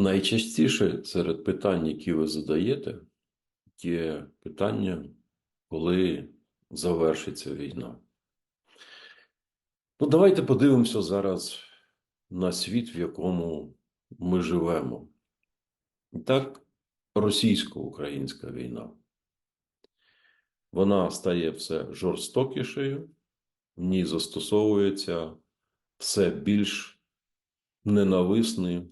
Найчастіше серед питань, які ви задаєте, є питання, коли завершиться війна. Ну, давайте подивимося зараз на світ, в якому ми живемо. І так, російсько-українська війна. Вона стає все жорстокішою, в ній застосовується все більш ненависні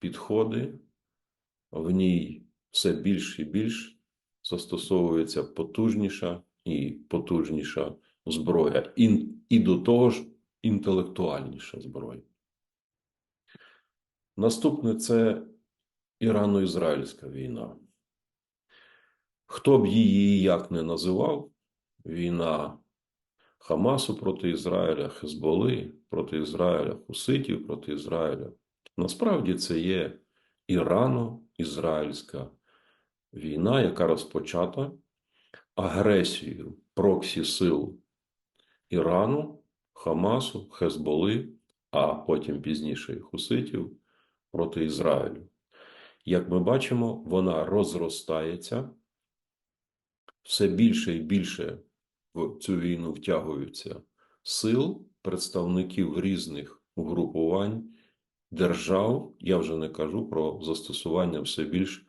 підходи, в ній все більш і більш застосовується потужніша і потужніша зброя, і, і до того ж інтелектуальніша зброя. Наступне це Ірано-Ізраїльська війна. Хто б її як не називав, війна Хамасу проти Ізраїля, Хезболи проти Ізраїля, Хуситів проти Ізраїля. Насправді це є Ірано-Ізраїльська війна, яка розпочата агресією проксі сил Ірану, Хамасу, Хезболи, а потім пізніше Хуситів проти Ізраїлю. Як ми бачимо, вона розростається, все більше і більше в цю війну втягуються сил, представників різних угрупувань, держав. Я вже не кажу про застосування все більш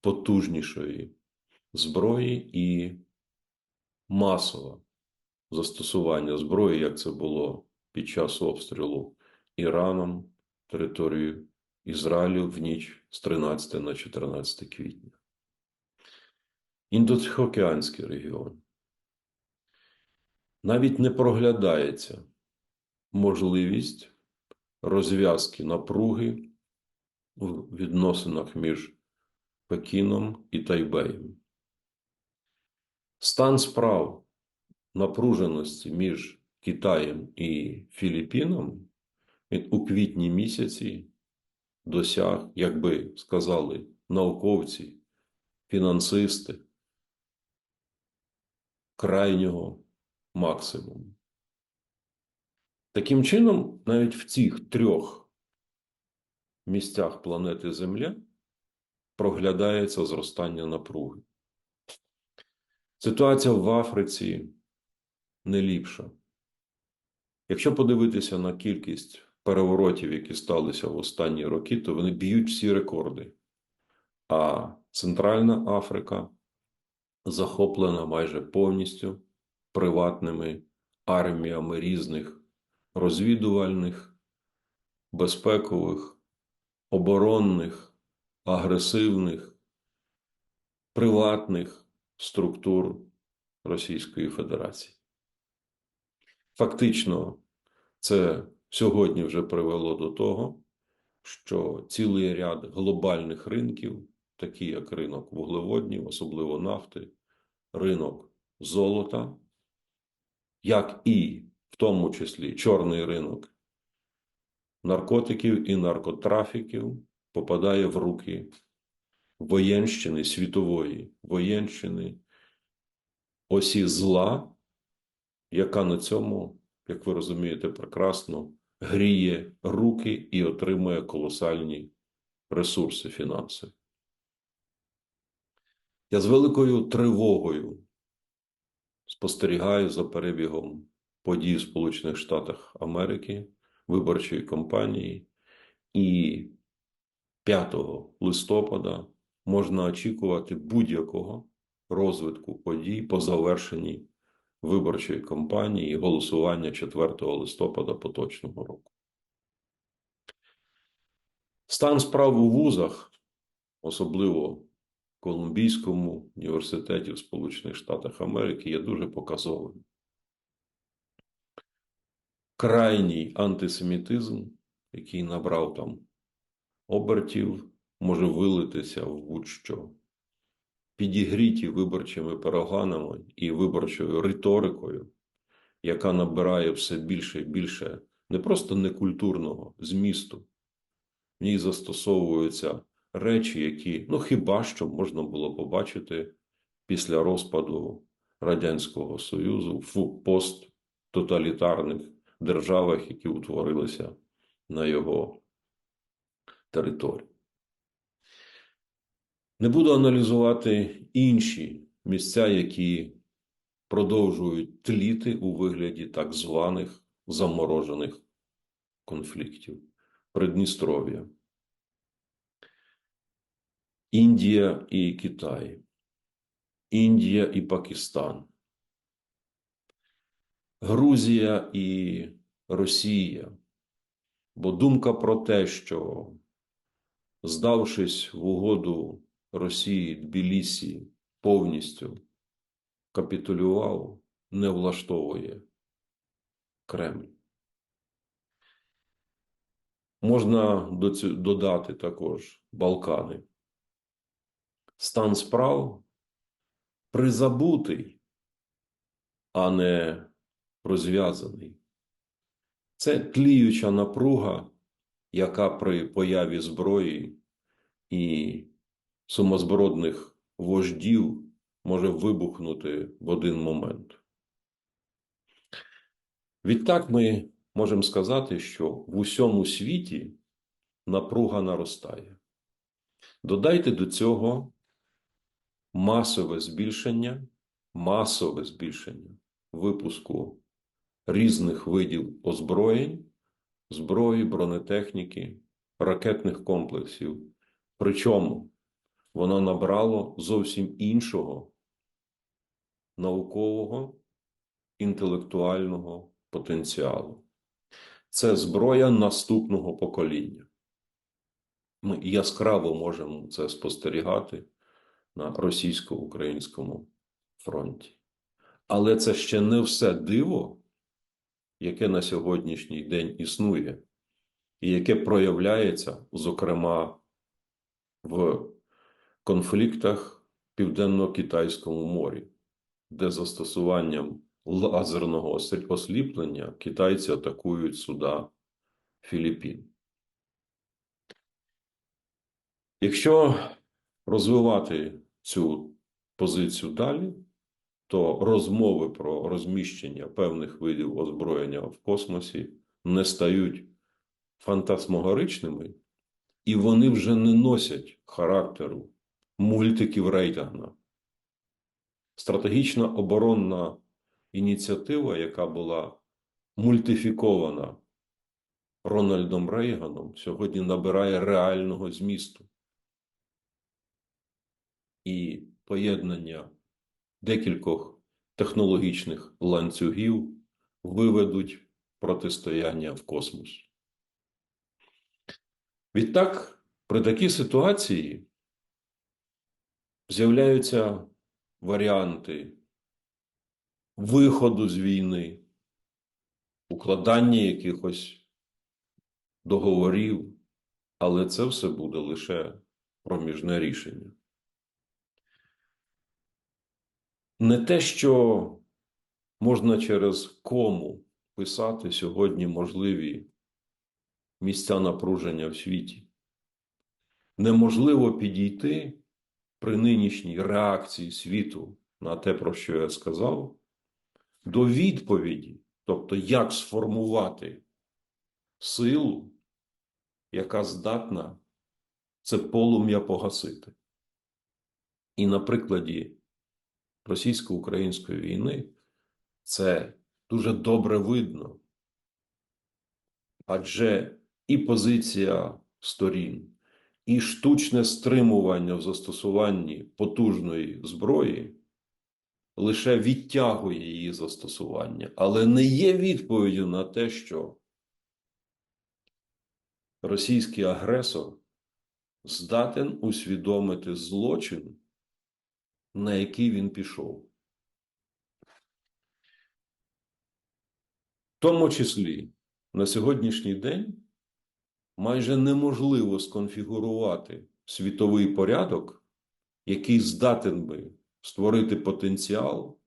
потужнішої зброї і масове застосування зброї, як це було під час обстрілу Іраном територію Ізраїлю в ніч з 13 на 14 квітня. Індотихоокеанський регіон. Навіть не проглядається можливість розв'язки напруги у відносинах між Пекіном і Тайбеєм. Стан справ напруженості між Китаєм і Філіппіном у квітні місяці досяг, як би сказали науковці, фінансисти, крайнього максимуму. Таким чином, навіть в цих трьох місцях планети Земля проглядається зростання напруги. Ситуація в Африці не ліпша. Якщо подивитися на кількість переворотів, які сталися в останні роки, то вони б'ють всі рекорди. А Центральна Африка захоплена майже повністю приватними арміями різних розвідувальних, безпекових, оборонних, агресивних, приватних структур Російської Федерації. Фактично, це сьогодні вже привело до того, що цілий ряд глобальних ринків, такі як ринок вуглеводнів, особливо нафти, ринок золота, як і тому числі чорний ринок наркотиків і наркотрафіків попадає в руки воєнщини, світової воєнщини, осі зла, яка на цьому, як ви розумієте, прекрасно гріє руки і отримує колосальні ресурси фінанси. Я з великою тривогою спостерігаю за перебігом подій в Сполучених Штатах Америки, виборчої кампанії, і 5 листопада можна очікувати будь-якого розвитку подій по завершенні виборчої кампанії і голосування 4 листопада поточного року. Стан справ у вузах, особливо Колумбійському університеті в Сполучених Штатах Америки, є дуже показовим. Крайній антисемітизм, який набрав там обертів, може вилитися в будь-що. Підігріті виборчими переганами і виборчою риторикою, яка набирає все більше і більше не просто некультурного змісту, в ній застосовуються речі, які ну хіба що можна було побачити після розпаду Радянського Союзу в посттоталітарних державах, які утворилися на його території. Не буду аналізувати інші місця, які продовжують тліти у вигляді так званих заморожених конфліктів. Придністров'я, Індія і Китай, Індія і Пакистан, Грузія і Росія. Бо думка про те, що здавшись в угоду Росії Тбілісі повністю капітулював, не влаштовує Кремль. Можна додати також Балкани. Стан справ призабутий, а не розв'язаний. Це тліюча напруга, яка при появі зброї і сумозбродних вождів може вибухнути в один момент. Відтак ми можемо сказати, що в усьому світі напруга наростає. Додайте до цього масове збільшення, масове збільшення випуску різних видів озброєнь, зброї, бронетехніки, ракетних комплексів. Причому воно набрало зовсім іншого наукового, інтелектуального потенціалу. Це зброя наступного покоління. Ми яскраво можемо це спостерігати на російсько-українському фронті. Але це ще не все диво, яке на сьогоднішній день існує, і яке проявляється, зокрема, в конфліктах Південно-Китайському морі, де застосуванням лазерного ослі- осліплення китайці атакують суда Філіппін. Якщо розвивати цю позицію далі, то розмови про розміщення певних видів озброєння в космосі не стають фантасмогоричними, і вони вже не носять характеру мультиків Рейтагна. Стратегічна оборонна ініціатива, яка була мультифікована Рональдом Рейганом, сьогодні набирає реального змісту. І поєднання декількох технологічних ланцюгів виведуть протистояння в космос. Відтак, при такій ситуації з'являються варіанти виходу з війни, укладання якихось договорів, але це все буде лише проміжне рішення. Не те, що можна через кому писати сьогодні можливі місця напруження в світі. Неможливо підійти при нинішній реакції світу на те, про що я сказав, до відповіді, тобто як сформувати силу, яка здатна це полум'я погасити. І на прикладі російсько-української війни це дуже добре видно. Адже і позиція сторін, і штучне стримування в застосуванні потужної зброї лише відтягує її застосування, але не є відповіддю на те, що російський агресор здатен усвідомити злочин, на який він пішов. В тому числі на сьогоднішній день майже неможливо сконфігурувати світовий порядок, який здатен би створити потенціал,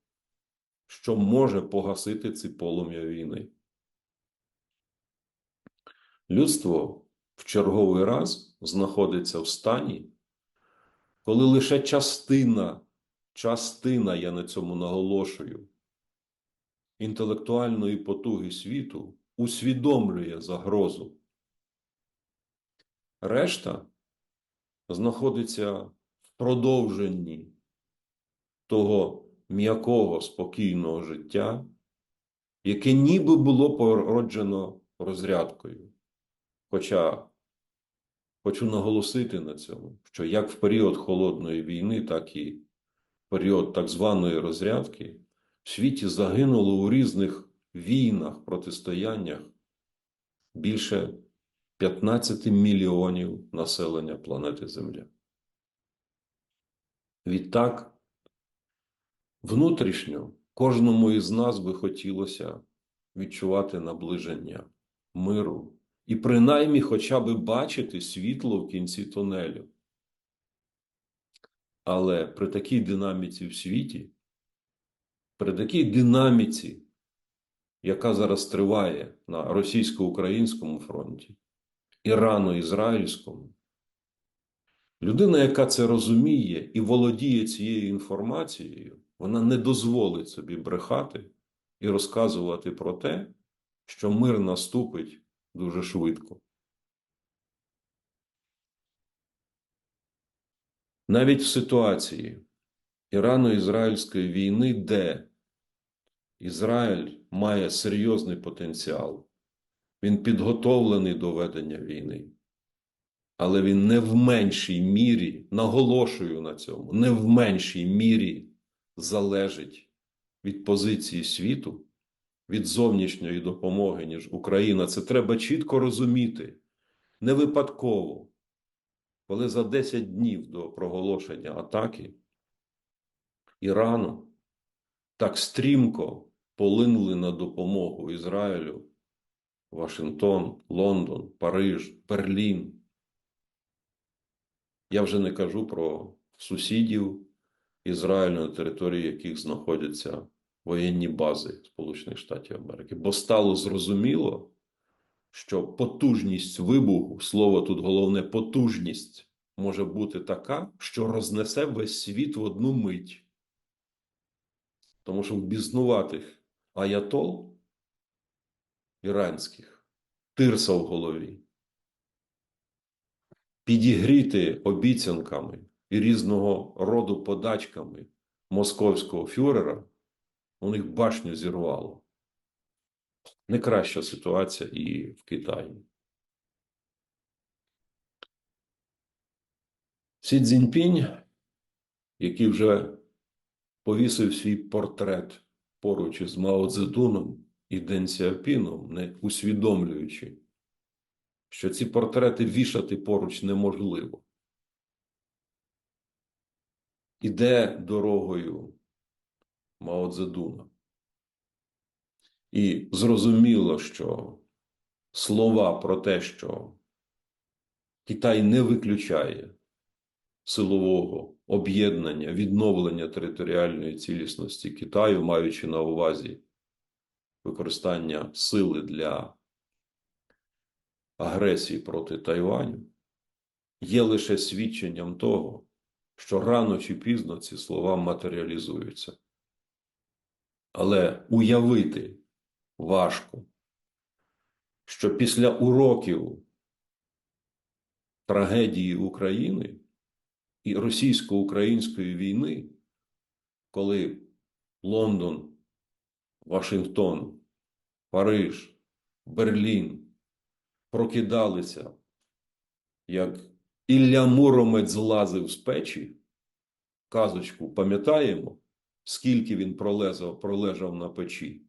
що може погасити ці полум'я війни. Людство в черговий раз знаходиться в стані, коли лише частина, частина, я на цьому наголошую, інтелектуальної потуги світу усвідомлює загрозу. Решта знаходиться в продовженні того м'якого спокійного життя, яке ніби було породжено розрядкою. Хоча хочу наголосити на цьому, що як в період холодної війни, так і період так званої розрядки в світі загинуло у різних війнах, протистояннях більше 15 мільйонів населення планети Земля. Відтак, внутрішньо кожному із нас би хотілося відчувати наближення миру і принаймні хоча б бачити світло в кінці тунелю. Але при такій динаміці в світі, при такій динаміці, яка зараз триває на російсько-українському фронті, ірано-ізраїльському, людина, яка це розуміє і володіє цією інформацією, вона не дозволить собі брехати і розказувати про те, що мир наступить дуже швидко. Навіть в ситуації Ірано-Ізраїльської війни, де Ізраїль має серйозний потенціал, він підготовлений до ведення війни, але він не в меншій мірі, наголошую на цьому, не в меншій мірі залежить від позиції світу, від зовнішньої допомоги, ніж Україна. Це треба чітко розуміти. Не випадково, коли за 10 днів до проголошення атаки Ірану так стрімко полинули на допомогу Ізраїлю Вашингтон, Лондон, Париж, Берлін. Я вже не кажу про сусідів Ізраїлю, на території яких знаходяться воєнні бази Сполучених Штатів Америки. Бо стало зрозуміло, що потужність вибуху, слово тут головне потужність, може бути така, що рознесе весь світ в одну мить. Тому що в бізнуватих аятол іранських тирса в голові, підігріти обіцянками і різного роду подачками московського фюрера, у них башню зірвало. Не краща ситуація і в Китаї. Сі Цзіньпінь, який вже повісив свій портрет поруч із Мао Цзедуном і Ден Сяопіном, не усвідомлюючи, що ці портрети вішати поруч неможливо. Іде дорогою Мао Цзедуна. І зрозуміло, що слова про те, що Китай не виключає силового об'єднання, відновлення територіальної цілісності Китаю, маючи на увазі використання сили для агресії проти Тайваню, є лише свідченням того, що рано чи пізно ці слова матеріалізуються. Але уявити важко, що після уроків трагедії України і російсько-української війни, коли Лондон, Вашингтон, Париж, Берлін прокидалися, як Ілля Муромець злазив з печі, казочку пам'ятаємо, скільки він пролезав, пролежав на печі.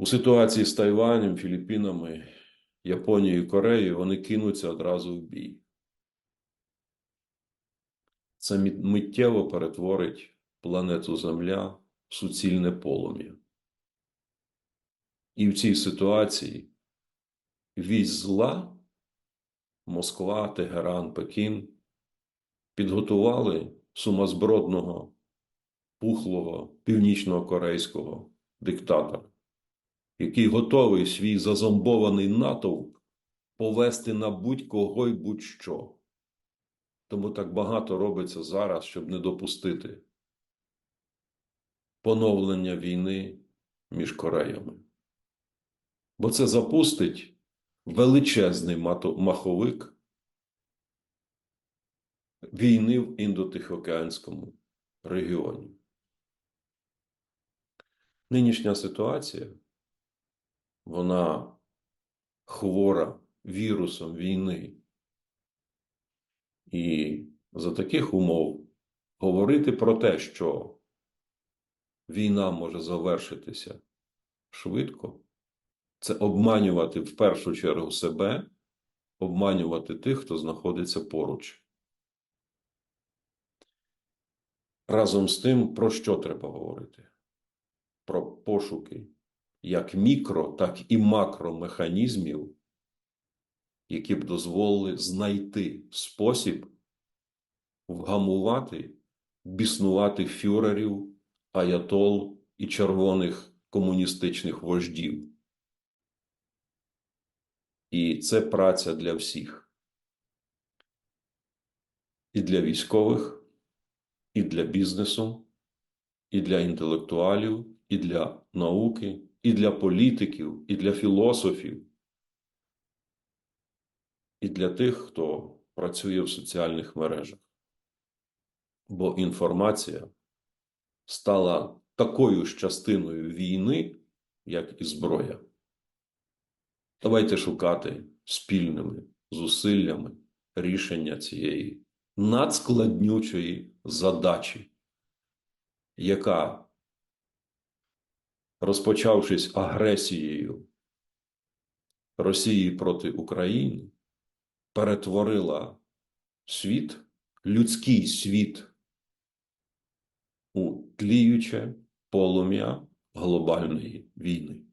У ситуації з Тайванем, Філіппінами, Японією, Кореєю вони кинуться одразу в бій. Це миттєво перетворить планету Земля в суцільне полум'я. І в цій ситуації вісь зла Москва, Тегеран, Пекін підготували сумасбродного, пухлого північно-корейського диктатора, який готовий свій зазомбований натовп повести на будь-кого й будь-що. Тому так багато робиться зараз, щоб не допустити поновлення війни між Кореями. Бо це запустить величезний маховик війни в індотихоокеанському регіоні. Нинішня ситуація, вона хвора вірусом війни. І за таких умов говорити про те, що війна може завершитися швидко, це обманювати в першу чергу себе, обманювати тих, хто знаходиться поруч. Разом з тим, про що треба говорити? Про пошуки як мікро, так і макромеханізмів, які б дозволили знайти спосіб вгамувати, біснувати фюрерів, аятол і червоних комуністичних вождів. І це праця для всіх. І для військових, і для бізнесу, і для інтелектуалів, і для науки, і для політиків, і для філософів, і для тих, хто працює в соціальних мережах. Бо інформація стала такою ж частиною війни, як і зброя. Давайте шукати спільними зусиллями рішення цієї надскладнючої задачі, яка, розпочавшись агресією Росії проти України, перетворила світ, людський світ у тліюче полум'я глобальної війни.